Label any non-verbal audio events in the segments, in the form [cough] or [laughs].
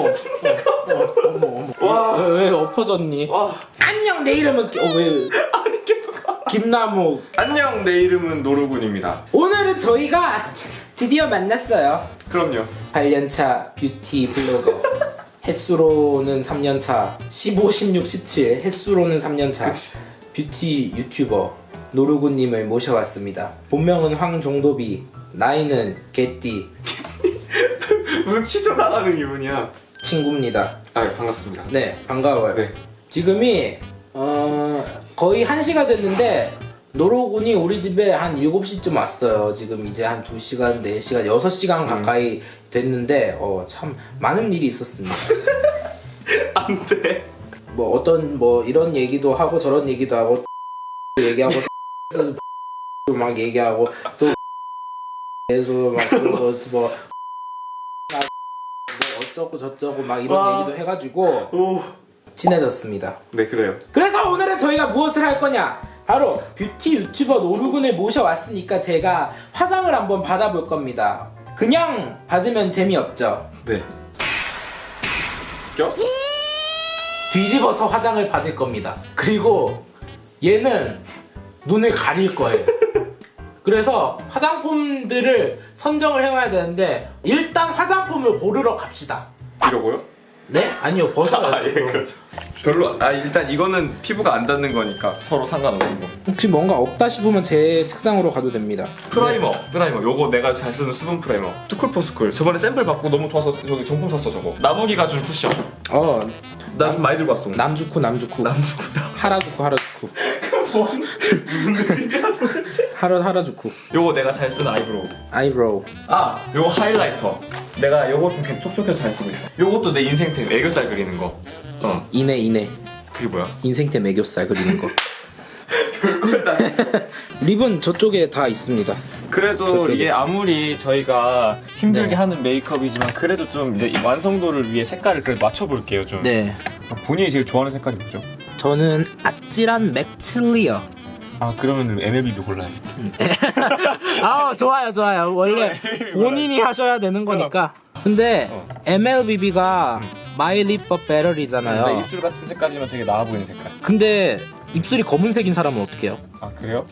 어머 어머 어머 와. 왜, 왜 엎어졌니? 와. 안녕 내 이름은 기- 어, 왜? 아니 계속 김나무. 안녕 내 이름은 노루군입니다. 오늘은 저희가 드디어 만났어요. 그럼요. 8년차 뷰티 블로거. 횟수로는 3년차 15, 16, 17 횟수로는 3년차 그치. 뷰티 유튜버 노루구님을 모셔왔습니다. 본명은 황종도비 나이는 개띠. [laughs] 무슨 취조 나가는 기분이야 친구입니다. 아 반갑습니다. 네 반가워요. 네. 지금이 어, 거의 1시가 됐는데 노로군이 우리 집에 한 7시쯤 왔어요. 지금 이제 한 2시간, 4시간, 6시간 가까이 됐는데 어, 참 많은 일이 있었습니다. [laughs] 안 돼. 뭐 어떤 뭐 이런 얘기도 하고 저런 얘기도 하고 [laughs] 얘기하고 [laughs] 막 얘기하고 또 에서 막 그러고 뭐 어쩌고 저쩌고 막 이런 와. 얘기도 해가지고 오네 친해졌습니다. 그래요 그래서 오늘은 저희가 무엇을 할 거냐? 바로 뷰티 유튜버 노루군을 모셔왔으니까 제가 화장을 한번 받아볼 겁니다. 그냥 받으면 재미없죠. 네 껴? 뒤집어서 화장을 받을 겁니다. 그리고 얘는 눈을 가릴 거예요. [laughs] 그래서 화장품들을 선정을 해와야 되는데 일단 화장 품을 고르러 갑시다. 이러고요? 네? 아니요 벗어야죠. 아예 그렇죠. 별로 아 일단 이거는 피부가 안 닿는 거니까 서로 상관없는 거. 혹시 뭔가 없다 싶으면 제 책상으로 가도 됩니다. 프라이머 프라이머. 요거 내가 잘 쓰는 수분 프라이머. 투쿨포스쿨. 저번에 샘플 받고 너무 좋아서 여기 정품 샀어 저거. 나무기가 준 쿠션. 어 나 좀 많이 들고 왔어 오늘. 남주쿠 남주쿠. 남주구나 하라주쿠 하라주쿠. [laughs] 뭔 무슨 느낌이야 도대체? 하라 하라주쿠. 요거 내가 잘 쓰는 아이브로우. 아이브로우. 아 요거 하이라이터 내가 요거 좀 이렇게 촉촉해서 잘 쓰고 있어. 요것도 내 인생템 애교살 그리는 거 어 이내 이내. 그게 뭐야? 인생템 애교살 그리는 거. [laughs] 별걸 다. [laughs] 립은 저쪽에 다 있습니다. 그래도 저쪽에. 이게 아무리 저희가 힘들게 네. 하는 메이크업이지만 그래도 좀 이제 이 완성도를 위해 색깔을 그래도 맞춰볼게요 좀. 네. 본인이 제일 좋아하는 색깔이 뭐죠? 저는 아찔한 맥칠리어 아 그러면 MLB도 골라야겠다 아 좋아요 좋아요. 원래 [laughs] 본인이 하셔야 되는 거니까. 근데 어. MLBB가 But 내 Better이잖아요. 입술 같은 색깔이면 되게 나아 보이는 색깔. 근데 입술이 검은색인 사람은 어떻게 해요? 아 그래요?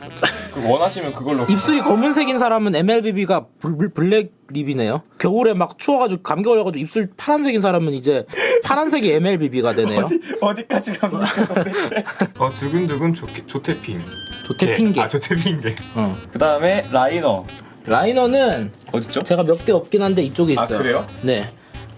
그 원하시면 그걸로 [laughs] 입술이 검은색인 사람은 MLBB가 블랙 립이네요. 겨울에 막 추워가지고 감기 걸려가지고 입술 파란색인 사람은 이제 파란색이 MLBB가 되네요. 어디 까지 갑니까 도대체 [laughs] 어 두근두근 조, 조태핑 조태핑계. 아 조태핑계 어. 그 다음에 라이너 라이너는 어딨죠? 제가 몇 개 없긴 한데 이쪽에 아, 있어요. 그래요? 네,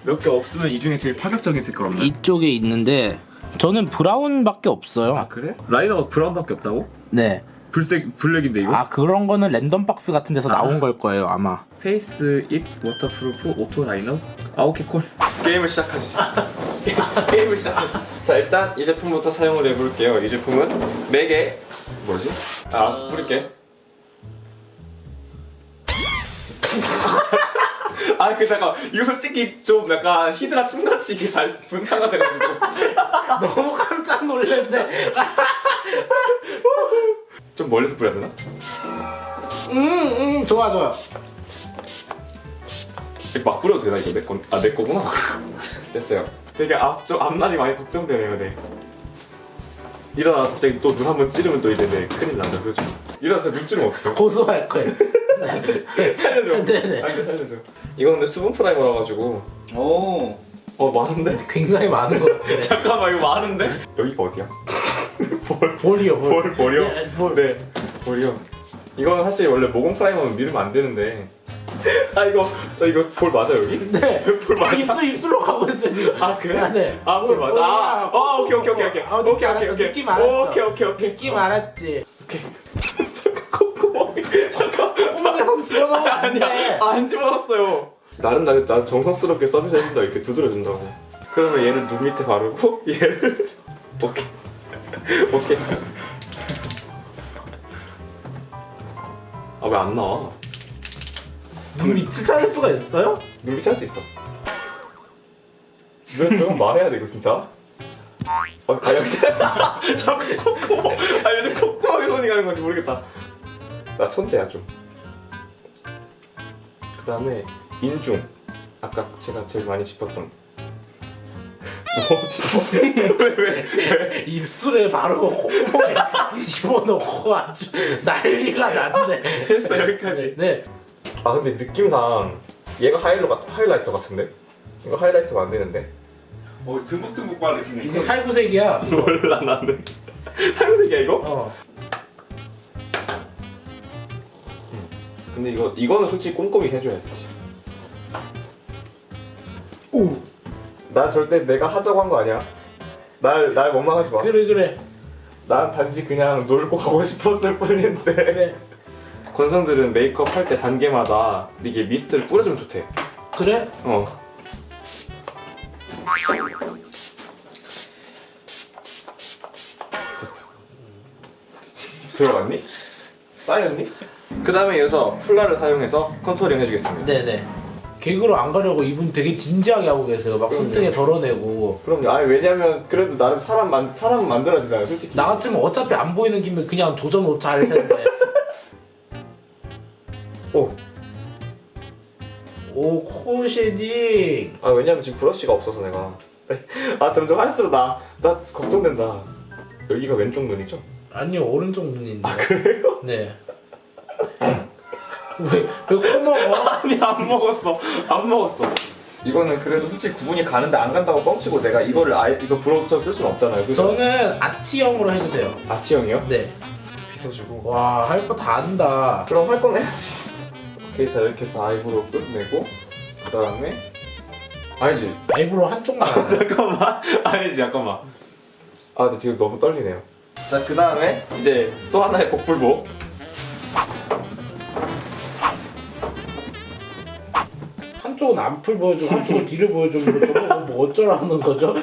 몇 개 없으면 이 중에 제일 파격적인 색깔 없나요? 이쪽에 있는데 저는 브라운밖에 없어요. 아 그래? 라이너가 브라운밖에 없다고? 네. 불색 블랙인데 이거? 아 그런 거는 랜덤 박스 같은 데서 나온 걸 거예요 아마. 페이스 입 워터프루프 오토 라이너 아 오케이 콜 게임을 시작하지 [laughs] 게임을 시작하지 자 일단 이 제품부터 사용을 해볼게요 이 제품은 맥의 뭐지? 아, 알았어 뿌릴게 [laughs] 아니 그 잠깐 이거 솔직히 좀 약간 히드라 침같이 이게 발 분사가 돼가지고 [laughs] 너무 깜짝 놀랐네. [laughs] 좀 멀리서 뿌려야 되나? 음, 음, 좋아 좋아. 막 뿌려도 되나 이거 내 건? 아내 거구나 됐어요 되게 앞, 좀 앞날이 많이 걱정되네요 네 이러다 갑자기 또 눈 한 번 찌르면 또 이제 네 큰일 난다 그죠 이러다서 눈 찌르면 어떡해 고소할 거예요. [laughs] 살려줘 네네. 아 살려줘 이거 근데 수분 프라이머라 가지고 오. 어 많은데? [laughs] 굉장히 많은 것 같아요. 잠깐만 이거 많은데? 여기가 어디야? [laughs] 볼 볼이요 볼. 볼, 볼이요? 네, 볼. 네 볼이요 이건 사실 원래 모공 프라이머는 믿으면 안 되는데 아 이거 저 이거 볼 맞아 여기? 네. 볼 맞아? 입술 입술로 가고 있어 지금. 아 그래? 아, 네. 아, 그걸 맞아. 아, 어, 오케이, 오케이, 오케이, 오케이. 아, 오케이, 느낌 오케이, 알았죠. 오케이. 느낌 알았죠. 오케이, 오케이, 오케이. 느낌 알았지. 잠깐, 콧구멍이. 잠깐. 콧구멍에 손 집어넣으면 안 돼. 아니야, 안 집어넣었어요. 나름 나, 나 정성스럽게 서비스 해준다 이렇게 두드려준다고. 그러면 얘를 눈 밑에 바르고 [laughs] 얘를 오케이, 오케이. 아 왜 안 나와? 눈 밑을 자를 수가 있어요? 눈 밑에 할 수 있어. 왜 저건 말해야 돼 이거 진짜? 어, 아 여기 [laughs] 자꾸 콧구멍. 아 요즘 콧구멍에 손이 가는 건지 모르겠다. 나 천재야 좀. 그 다음에 인중. 아까 제가 제일 많이 짚었던 입술에 바로 콧구멍에 집어넣고 아주 난리가 났네. 됐어 여기까지. 네. 아 근데 느낌상 얘가 하이로 같, 하이라이터 같은데? 이거 하이라이터가 안 되는데? 어 듬뿍듬뿍 바르시네. 이게 살구색이야. 몰라 나는. 살색이야 이거? 어. 근데 이거 이거는 솔직히 꼼꼼히 해줘야지. 오. 난 절대 내가 하자고 한 거 아니야. 날 날 원망하지 마. 그래 그래 난 단지 그냥 놀고 가고 싶었을 뿐인데. 그래 건성들은 메이크업 할 때 단계마다 이게 미스트를 뿌려주면 좋대. 그래. 어. 됐다. 들어갔니? 쌓였니? 그 다음에 이어서 쿨라를 사용해서 컨투링 해주겠습니다. 네네. 개그로 안 가려고 이분 되게 진지하게 하고 계세요. 막 손등에 덜어내고. 그럼요. 아니 왜냐면 그래도 나름 사람 만 사람 만들어야 되잖아요. 솔직히. 나 같으면 어차피 안 보이는 김에 그냥 조져 놓자 할 텐데. 오. 오, 코 쉐딩. 아 왜냐면 지금 브러쉬가 없어서 내가. [laughs] 아 점점 할수록 나나 걱정된다. 여기가 왼쪽 눈이죠? 아니요, 오른쪽 눈인데. 아, 그래요? 네. 왜, 왜 코먹어? [laughs] 아니 안 먹었어. 안 먹었어. 이거는 그래도 솔직히 구분이 가는데 안 간다고 뻥치고 내가 이거를 아예 이거 브러쉬로 쓸 수는 없잖아요. 그래서 저는 아치형으로 해주세요. 아치형이요? 네. 빗어주고. 와, 할 거다 한다. 그럼 할 건 해야지. 오케이 자 이렇게 해서 아이브로 끝내고 그 다음에 아니지. 아이브로 한쪽만. 잠깐만. [laughs] 아니지 잠깐만. 아 근데 지금 너무 떨리네요. 자 그 다음에 이제 또 하나의 복불복. 한쪽은 앞을 보여주고 한쪽은 [laughs] 뒤를 보여주고 저거 뭐 어쩌라는 거죠?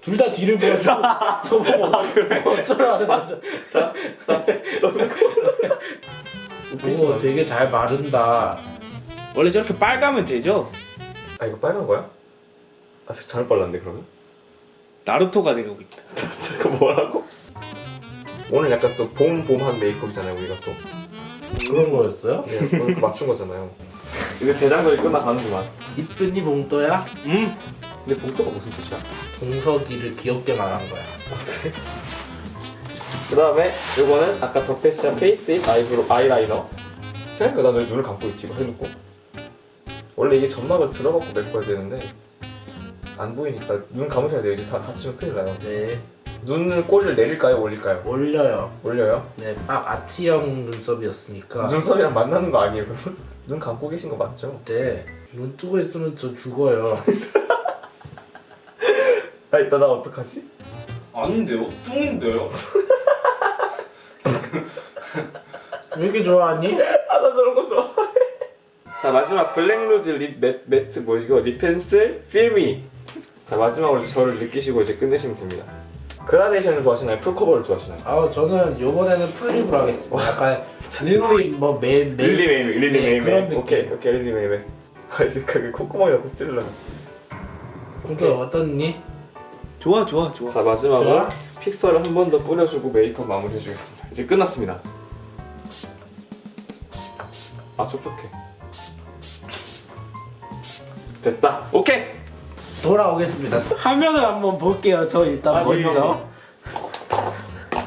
둘 다 뒤를 보여주고 저거 뭐, 뭐 어쩌라는 거죠? 오 되게 잘 마른다 원래 저렇게 빨가면 되죠? 아 이거 빨간 거야? 아 잘못 발랐는데 그러면? 나루토가 되고 있다. [laughs] 잠깐 뭐라고? 오늘 약간 또 봄봄한 메이크업이잖아요 우리가 또. 그런 거였어요? 네, 오늘 맞춘 거잖아요. 이제 대장절이 끝나가는구만. 이쁜이 봉또야? 음. 근데 봉투가 무슨 뜻이야? 동석이를 귀엽게 말한 거야 그 다음에 요거는 아까 더 패션 페이스잇 아이브로 아이라이너. 생각해보니까 나왜 눈을 감고 있지 이거 해놓고. 원래 이게 점막을 들어갖고 메꿔야 되는데 안 보이니까 눈 감으셔야 돼요. 이제 다 다치면 큰일 나요. 네 눈을 꼬리를 내릴까요, 올릴까요? 올려요 올려요? 네딱 아치형 눈썹이었으니까 눈썹이랑 만나는 거 아니에요? 그러면? 눈 감고 계신 거 맞죠? 네 눈 뜨고 있으면 저 죽어요 아 이따 나 어떡하지? 아닌데요? 뚱인데요? [laughs] 왜 이렇게 좋아하니? 아 나 저런 거 좋아. 자 마지막 블랙루즈 립 매, 매트 뭐 이거 립펜슬 필미. 자 마지막으로 저를 느끼시고 이제 끝내시면 됩니다. 그라데이션을 좋아하시나요? 풀커버를 좋아하시나요? 아 저는 요번에는 풀립으로 하겠습니다 약간 릴리 뭐메 메 릴리 메이메 릴리 네, 메이메 그런 느낌. 오케이 오케이 릴리 메이메 아 이제 그 콧구멍이라고 찔러 그거 어떻니? 좋아 좋아 좋아. 자 마지막으로 좋아. 픽서를 한 번 더 뿌려주고 메이크업 마무리 해주겠습니다 이제 끝났습니다 아 촉촉해 됐다 오케이 돌아오겠습니다 화면을 한번 볼게요 저 일단 아, 먼저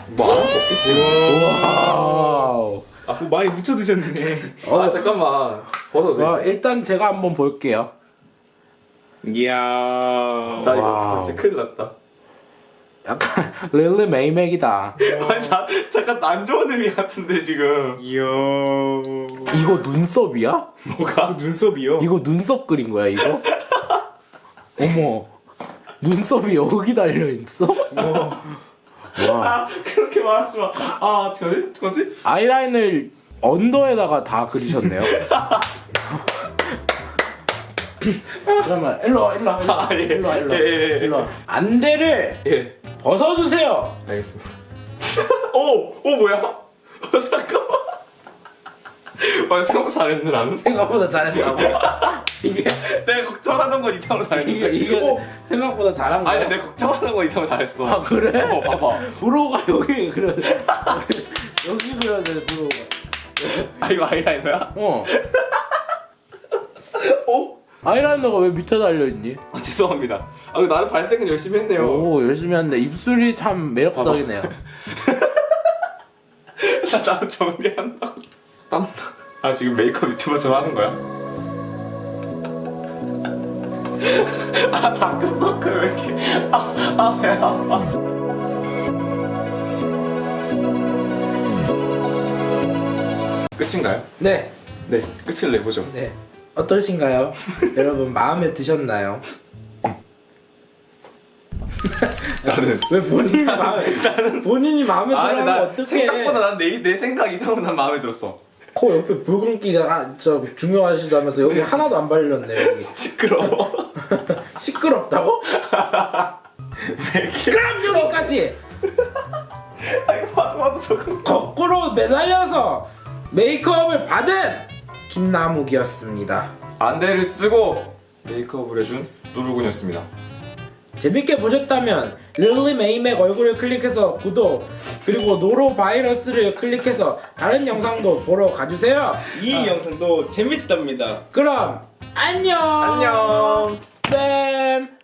뭐안 먹겠지 와우 아, 그거 많이 묻혀 드셨네. 아 잠깐만 벗어도 와, 되지 일단 제가 한번 볼게요 이야. 나 이거 와우. 진짜 큰일 났다 약간 [laughs] 릴리 메이맥이다 [laughs] 아니 나, 잠깐 안 좋은 의미 같은데 지금 이야. 이거 눈썹이야? 뭐가? 그 눈썹이요? 이거 눈썹 그린 거야 이거? [laughs] 어머 눈썹이 여기 달려 있어? 와 아 그렇게 말하지 마 아 어떡하지? 어떡하지? 아이라인을 언더에다가 다 그리셨네요 그러면 일로 와 일로 와 일로 와 아, 예. 일로 와 일로 와 예, 예, 예. 일로 와 안대를 예 벗어주세요 알겠습니다. [laughs] 오! 오 뭐야? 어 [laughs] 잠깐만. 아 생각보다 잘했네 나는. 생각보다 잘했다고 이게 [laughs] 내가 걱정하던 건 이상으로 잘했는데. 이게 이게 오! 생각보다 잘한 거야 아니 내가 걱정하던 건 이상으로 잘했어. 아 그래? 어 봐봐. [laughs] 브로가 여기 그려 [laughs] 여기 그려야 돼 브로가 아 이거 아이라이너야? 어 오! 아이라이너가 왜 밑에 달려 있니? 아 죄송합니다. 아 나름 발색은 열심히 했네요. 오 열심히 하는데 입술이 참 매력적이네요 나 나름 정리한다고. 땀. 아 지금 메이크업 유튜버 좀 하는 거야? 아 다크서클 왜 이렇게 아아배 아파. 끝인가요? 네, 네 끝을 내보죠. 네 어떠신가요? [laughs] 여러분 마음에 드셨나요? [laughs] 나는 [laughs] 왜 본인이 마음에 본인이 마음에 아니 들면 나 어떡해 생각보다 난 내 내 생각 이상으로 난 마음에 들었어. 코 옆에 붉은기가 아, 저 중요하시다면서 여기 하나도 안 발렸네 여기 시끄러워. 시끄럽다고? 그럼 여기까지 [laughs] 아니 봐도 봐도 저건. 거꾸로 매달려서 메이크업을 받은 김나묵이었습니다 안대를 쓰고 메이크업을 해준 노루군이었습니다. 재밌게 보셨다면 릴리 메이맥 얼굴을 클릭해서 구독 그리고 노로 바이러스를 클릭해서 다른 영상도 보러 가주세요 이 영상도 재밌답니다. 그럼 안녕 안녕. Bam!